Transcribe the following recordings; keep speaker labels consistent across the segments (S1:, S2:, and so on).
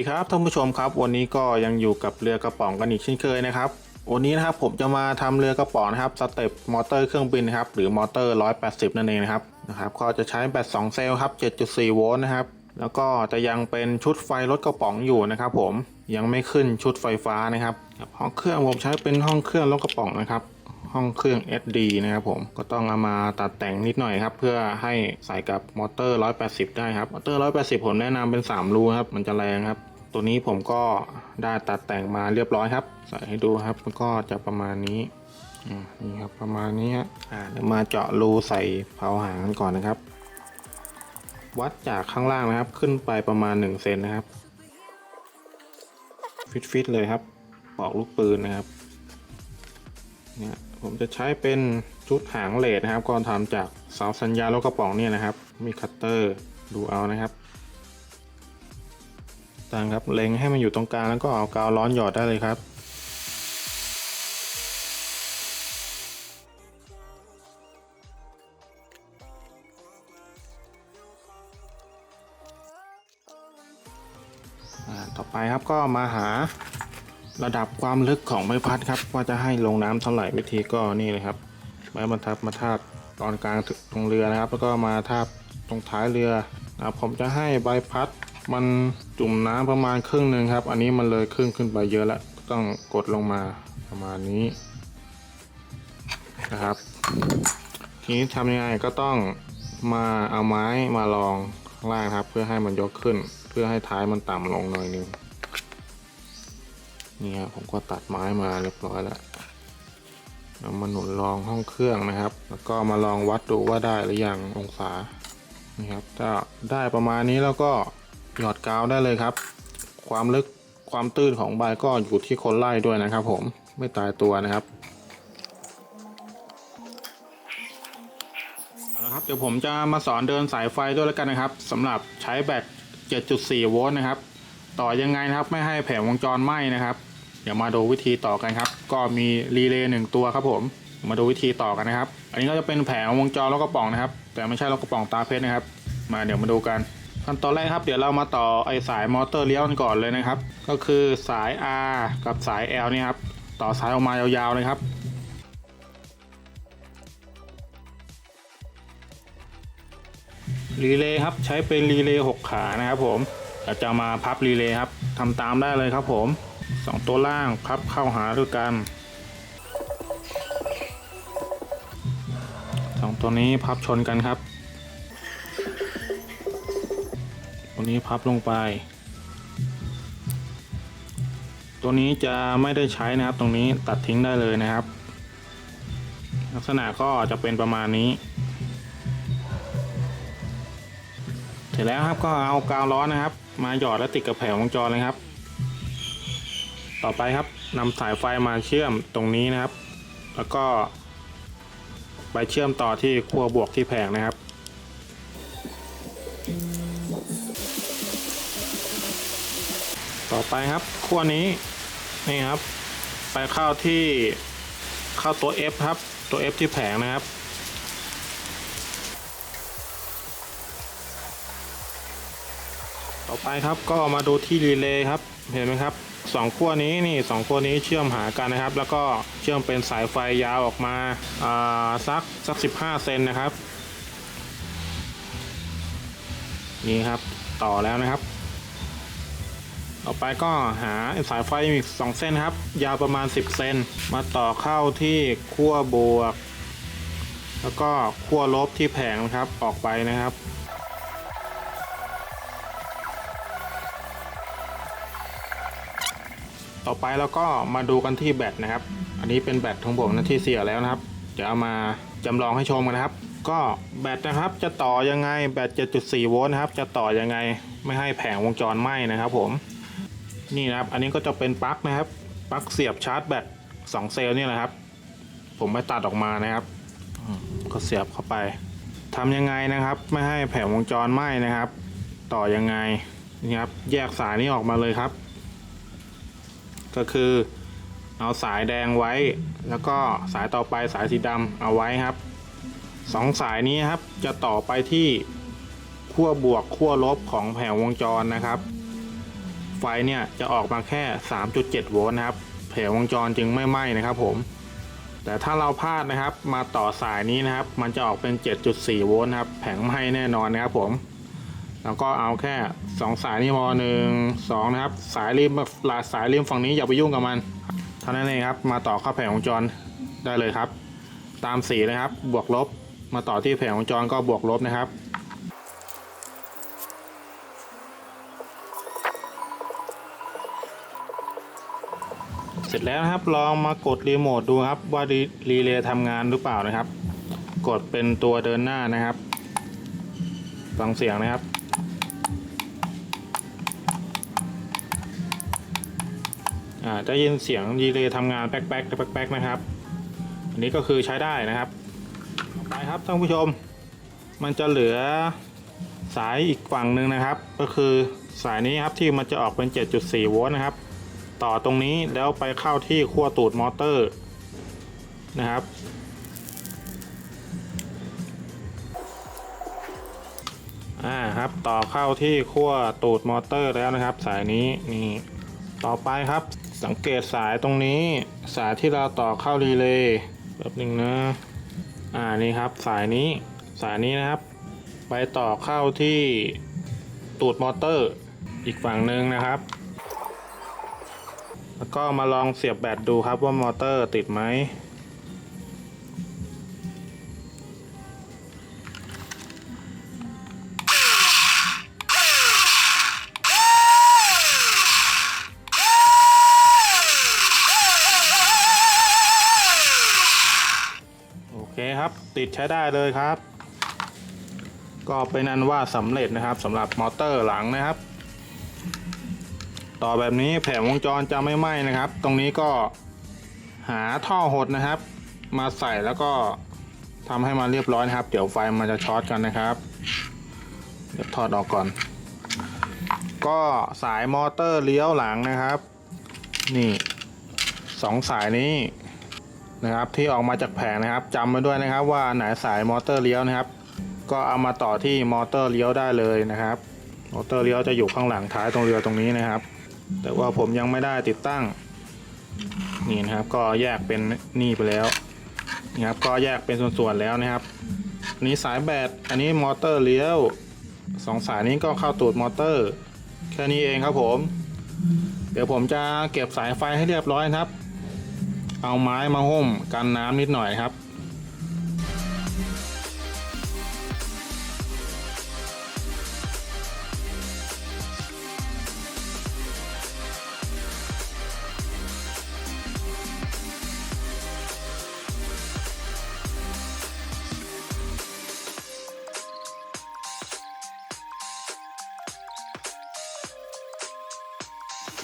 S1: สดีครับท่านผู้ชมครับวันนี้ก็ยังอยู่กับเรือกระป๋องกันอีกเช่นเคยนะครับวันนี้นะครับผมจะมาทำเรือกระป๋องนะครับสเต็ปมอเตอร์เครื่องบินนะครับหรือมอเตอร์ 180 นั่นเองนะครับนะครับก็จะใช้แบต2เซลล์ครับ 7.4 โวลต์นะครับแล้วก็จะยังเป็นชุดไฟรถกระป๋องอยู่นะครับผมยังไม่ขึ้นชุดไฟฟ้านะครับห้องเครื่องผมใช้เป็นห้องเครื่องรถกระป๋องนะครับ ห้องเครื่อง SD นะครับผมก็ต้องเอามาตัดแต่งนิดหน่อยครับ เพื่อให้ใส่กับมอเตอร์ 180 ได้ครับ มอเตอร์ 180 ผมแนะนำเป็น 3 รูครับ มันจะแรงครับ ตัวนี้ผมก็ได้ตัดแต่งมาเรียบร้อยครับ ใส่ให้ดูครับมันก็จะประมาณนี้นี่ครับประมาณนี้ฮะเดี๋ยวมาเจาะรูใส่เผาหางกันก่อนนะครับ วัดจากข้างล่างนะครับ ขึ้นไปประมาณ1เซนนะครับ ฟิตๆเลยครับปอกลูกปืนนะครับเนี่ย ผมจะใช้เป็นชุดหางเลดนะครับ ก็ทำจากเสาสัญญาณรถกระป๋องเนี่ยนะครับ มีคัตเตอร์ดูเอานะครับต่างครับเล็งให้มันอยู่ตรงกลางแล้วก็เอากาวร้อนหยอดได้เลยครับต่อไปครับก็มาหา ระดับความลึกของใบพัดครับว่าจะให้ลงน้ำเท่าไหร่วิธีก็นี่เลยครับ ไม้บรรทัดมาทาบตอนกลางตรงเรือนะครับ แล้วก็มาทาบตรงท้ายเรือนะผมจะให้ใบพัดมันจุ่มน้ำประมาณครึ่งหนึ่งครับ อันนี้มันเลยครึ่งขึ้นไปเยอะแล้วต้องกดลงมาประมาณนี้นะครับ ทีนี้ทำยังไงก็ต้องมาเอาไม้มาลองข้างล่างครับ เพื่อให้มันยกขึ้น เพื่อให้ท้ายมันต่ำลงหน่อยนึง นี่ครับผมก็ตัดไม้มาเรียบร้อยแล้วเอามาหนุนรองห้องเครื่องนะครับ แล้วก็มาลองวัดดูว่าได้หรือยังองศานี่ครับถ้าได้ประมาณนี้แล้วก็หยอดกาวได้เลยครับ ความลึกความตื้นของใบก็อยู่ที่คนไล่ด้วยนะครับ ผมไม่ตายตัวนะครับเอาละครับเดี๋ยวผมจะมาสอนเดินสายไฟด้วยแล้วกันนะครับสำหรับใช้แบต7.4 โวลต์นะครับ ต่อยังไงนะครับไม่ให้แผงวงจรไหม้นะครับ เดี๋ยวมาดูวิธีต่อกันครับ ก็มีรีเลย์หนึ่งตัวครับผม มาดูวิธีต่อกันนะครับ อันนี้ก็จะเป็นแผงวงจรแล้วกระป๋องนะครับ แต่ไม่ใช่แล้วกระป๋องตาเพชรนะครับ มาเดี๋ยวมาดูกันขั้นตอนแรกครับเดี๋ยวเรามาต่อไอสายมอเตอร์เลี้ยวกันก่อนเลยนะครับ ก็คือสาย R กับสาย L เนี่ยครับต่อสายออกมายาวๆเลยครับรีเลย์ครับใช้เป็นรีเลย์หกขานะครับผมเราจะมาพับรีเลย์ครับทำตามได้เลยครับผม สองตัวล่างพับเข้าหาด้วยกันสองตัวนี้พับชนกันครับ ตัวนี้พับลงไป ตัวนี้จะไม่ได้ใช้นะครับ ตรงนี้ตัดทิ้งได้เลยนะครับ ลักษณะก็จะเป็นประมาณนี้ เสร็จแล้วครับก็เอากาวร้อนนะครับ มาหยอดและติดกับแผงวงจรเลยครับ ต่อไปครับนำสายไฟมาเชื่อมตรงนี้นะครับ แล้วก็ ไปเชื่อมต่อที่ขั้วบวกที่แผงนะครับ ต่อไปครับขั้วนี้นี่ครับ ไปเข้าที่เข้าตัว F ครับตัว F ที่แผงนะครับต่อไปครับก็มาดูที่รีเลย์ครับเห็นไหมครับสองขั้วนี้นี่สองขั้วนี้เชื่อมหากันนะครับ แล้วก็เชื่อมเป็นสายไฟยาวออกมาอ่าสักสักสิบห้าเซนนะครับ นี่ครับต่อแล้วนะครับ ต่อไปก็หาสายไฟอีกสองเส้นครับ ยาวประมาณ 10 เซนมาต่อเข้าที่ขั้วบวก แล้วก็ขั้วลบที่แผงนะครับออกไปนะครับ ต่อไปเราก็มาดูกันที่แบตนะครับ อันนี้เป็นแบตของผมนะที่เสียแล้วนะครับเดี๋ยวเอามาจำลองให้ชมกันนะครับ ก็แบตนะครับจะต่อยังไงแบต 7.4 โวลต์นะครับจะต่อยังไงไม่ให้แผงวงจรไหม้นะครับผมนี่นะครับ อันนี้ก็จะเป็นปลั๊กนะครับปลั๊กเสียบชาร์จแบต2เซลล์นี่แหละครับ ผมไปตัดออกมานะครับก็เสียบเข้าไปทำยังไงนะครับ ไม่ให้แผงวงจรไหม้นะครับ ต่อยังไงนี่ครับแยกสายนี้ออกมาเลยครับ ก็คือเอาสายแดงไว้ แล้วก็สายต่อไปสายสีดำเอาไว้ครับสองสายนี้ครับจะต่อไปที่ขั้วบวกขั้วลบของแผงวงจรนะครับ ไฟเนี่ยจะออกมาแค่ 3.7 โวลต์นะครับ แผงวงจรจึงไม่ไหม้นะครับผม แต่ถ้าเราพลาดนะครับมาต่อสายนี้นะครับ มันจะออกเป็น 7.4 โวลต์ครับ แผงไหม้แน่นอนนะครับผม แล้วก็เอาแค่ 2 สายนี่พอหนึ่งสองนะครับ สายริมหลาสายริมฝั่งนี้อย่าไปยุ่งกับมันเท่านั้นเองครับ มาต่อเข้าแผงวงจรได้เลยครับ ตามสีเลยครับ บวกลบ มาต่อที่แผงวงจรก็บวกลบนะครับเสร็จแล้วครับลองมากดรีโมทดูครับว่ารรีเลย์ทำงานหรือเปล่านะครับ กดเป็นตัวเดินหน้านะครับ ฟังเสียงนะครับ อ่าจะยินเสียงรีเลย์ทำงานแป๊กแป๊กแป๊กแป๊กนะครับ อันนี้ก็คือใช้ได้นะครับต่อไปครับท่านผู้ชม มันจะเหลือสายอีกฝั่งหนึ่งนะครับ ก็คือสายนี้ครับที่มันจะออกเป็น 7.4 โวลต์นะครับ ต่อตรงนี้แล้วไปเข้าที่ขั้วตูดมอเตอร์นะครับอ่าครับต่อเข้าที่ขั้วตูดมอเตอร์แล้วนะครับ สายนี้นี่ต่อไปครับ สังเกตสายตรงนี้สายที่เราต่อเข้ารีเลย์แบบหนึ่งนะอ่านี่ครับสายนี้สายนี้นะครับ ไปต่อเข้าที่ตูดมอเตอร์ อีกฝั่งหนึ่งนะครับ แล้วก็มาลองเสียบแบตดูครับว่ามอเตอร์ติดไหม ติดใช้ได้เลยครับ ก็เป็นอันว่าสำเร็จนะครับสำหรับมอเตอร์หลังนะครับ ต่อแบบนี้แผงวงจรจะไม่ไหม้นะครับ ตรงนี้ก็หาท่อหดนะครับ มาใส่แล้วก็ทำให้มันเรียบร้อยนะครับ เดี๋ยวไฟมันจะช็อตกันนะครับ เดี๋ยวถอดออกก่อน ก็สายมอเตอร์เลี้ยวหลังนะครับ นี่สองสายนี้ นะครับที่ออกมาจากแผงนะครับจำไว้ด้วยนะครับว่าไหนสายมอเตอร์เลี้ยวนะครับ ก็เอามาต่อที่มอเตอร์เลี้ยวได้เลยนะครับ มอเตอร์เลี้ยวจะอยู่ข้างหลังท้ายตรงเรือตรงนี้นะครับ แต่ว่าผมยังไม่ได้ติดตั้งนี่นะครับก็แยกเป็นนี่ไปแล้วนี่ครับก็แยกเป็นส่วนๆแล้วนะครับอันนี้สายแบตอันนี้มอเตอร์เลี้ยวสองสายนี้ก็เข้าตูดมอเตอร์ แค่นี้เองครับผม เดี๋ยวผมจะเก็บสายไฟให้เรียบร้อยนะครับ เอาไม้มาหุ้มกันน้ำนิดหน่อยครับ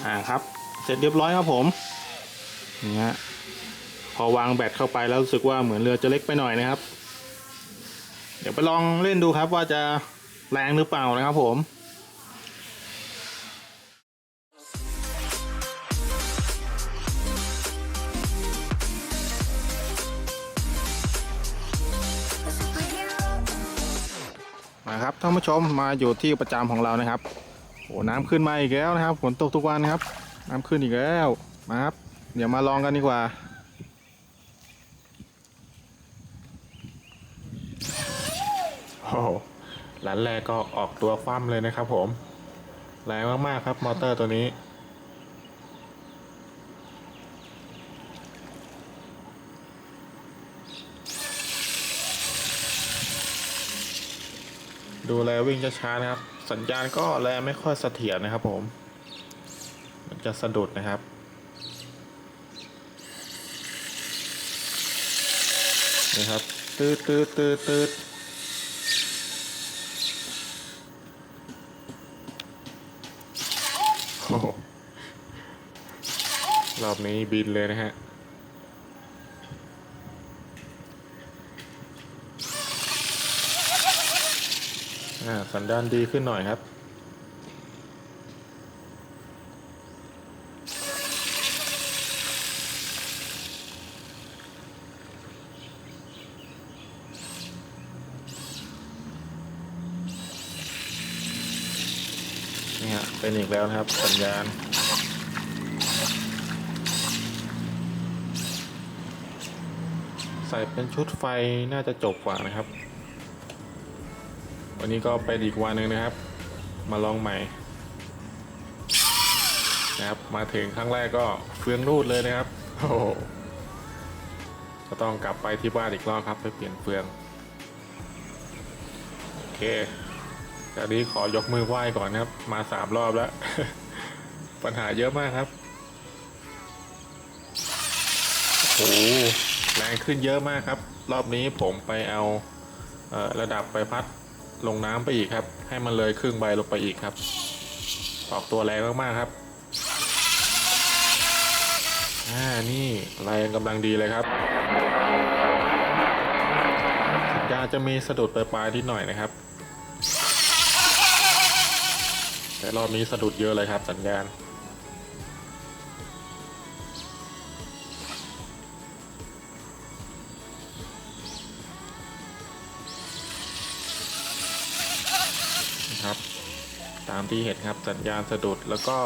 S1: อ่าครับ เสร็จเรียบร้อยครับผมนี่ฮะ พอวางแบตเข้าไปแล้วรู้สึกว่าเหมือนเรือจะเล็กไปหน่อยนะครับ เดี๋ยวไปลองเล่นดูครับว่าจะแรงหรือเปล่านะครับผมมาครับท่านผู้ชมมาอยู่ที่ประจำของเรานะครับโอ้น้ำขึ้นมาอีกแล้วนะครับฝนตกทุกวันนะครับ น้ำขึ้นอีกแล้วมาครับ เดี๋ยวมาลองกันดีกว่า โอ้โหลันแรกก็ออกตัวคว่ำเลยนะครับผมแรงมากๆครับ มอเตอร์ตัวนี้ ดูแลวิ่งช้าๆนะครับ สัญญาณก็แลไม่ค่อยเสถียรนะครับผม มันจะสะดุดนะครับนี่ครับตืดตืดตืดตืดโอ้โห รอบนี้บินเลยนะฮะอ่าสัญญาณดีขึ้นหน่อยครับ นี่ฮะเป็นอีกแล้วนะครับ สัญญาณ ใส่เป็นชุดไฟน่าจะจบกว่านะครับ วันนี้ก็เป็นอีกวันหนึ่งนะครับ มาลองใหม่นะครับมาถึงครั้งแรกก็เฟืองรูดเลยนะครับโอ้ก็ต้องกลับไปที่บ้านอีกรอบครับไปเปลี่ยนเฟืองโอเคจากนี้ขอยกมือไหว้ก่อนนะครับ มาสามรอบแล้ว ปัญหาเยอะมากครับโอ้ แรงขึ้นเยอะมากครับ รอบนี้ผมไปเอาเอระดับใบพัดลงน้ำไปอีกครับ ให้มันเลยครึ่งใบลงไปอีกครับ ออกตัวแรงมากๆครับอ่านี่แรงกำลังดีเลยครับสัญญาจะมีสะดุดปลายๆนิดหน่อยนะครับ แต่รอบนี้สะดุดเยอะเลยครับสัญญาณ นะครับ ตามที่เห็นครับสัญญาณสะดุดแล้วก็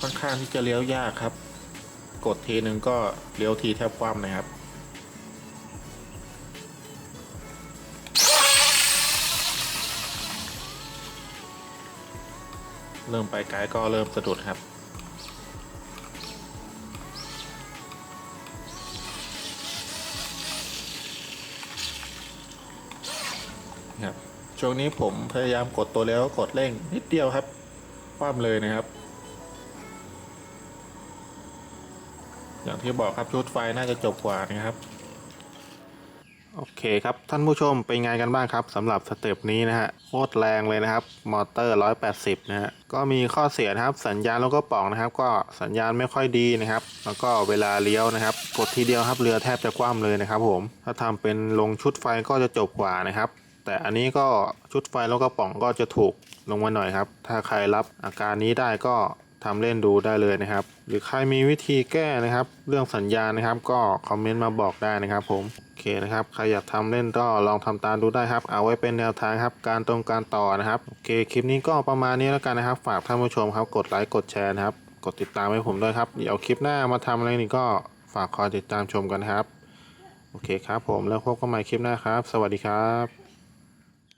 S1: ค่อนข้างที่จะเลี้ยวยากครับ กดทีหนึ่งก็เลี้ยวทีแทบคว่ำนะครับเริ่มไปไกลก็เริ่มสะดุดครับ ช่วงนี้ผมพยายามกดตัวแล้วกดเร่งนิดเดียวครับคว่ำเลยนะครับ อย่างที่บอกครับชุดไฟน่าจะจบกว่านะครับ โอเคครับท่านผู้ชมเป็นไงกันบ้างครับสำหรับสเต็ปนี้นะฮะโคตรแรงเลยนะครับ มอเตอร์ 180 นะฮะก็มีข้อเสียนะครับ สัญญาณแล้วก็ป่องนะครับ ก็สัญญาณไม่ค่อยดีนะครับ แล้วก็เวลาเลี้ยวนะครับ กดทีเดียวครับเรือแทบจะคว่ำเลยนะครับ ผมถ้าทำเป็นลงชุดไฟก็จะจบกว่านะครับ แต่อันนี้ก็ชุดไฟแล้วก็ป่องก็จะถูกลงมาหน่อยครับ ถ้าใครรับอาการนี้ได้ก็ทำเล่นดูได้เลยนะครับ หรือใครมีวิธีแก้นะครับ เรื่องสัญญาณนะครับ ก็คอมเมนต์มาบอกได้นะครับผมโอเคนะครับใครอยากทำเล่นก็ลองทำตามดูได้ครับ เอาไว้เป็นแนวทางครับการตรงการต่อนะครับโอเคคลิปนี้ก็ประมาณนี้แล้วกันนะครับ ฝากท่านผู้ชมครับกดไลค์กดแชร์นะครับกดติดตามให้ผมด้วยครับเดี๋ยวคลิปหน้ามาทำอะไรนี่ก็ฝากคอยติดตามชมกันนครับโอเคครับผมแล้วพบกันใหม่คลิปหน้าครับ สวัสดีครับ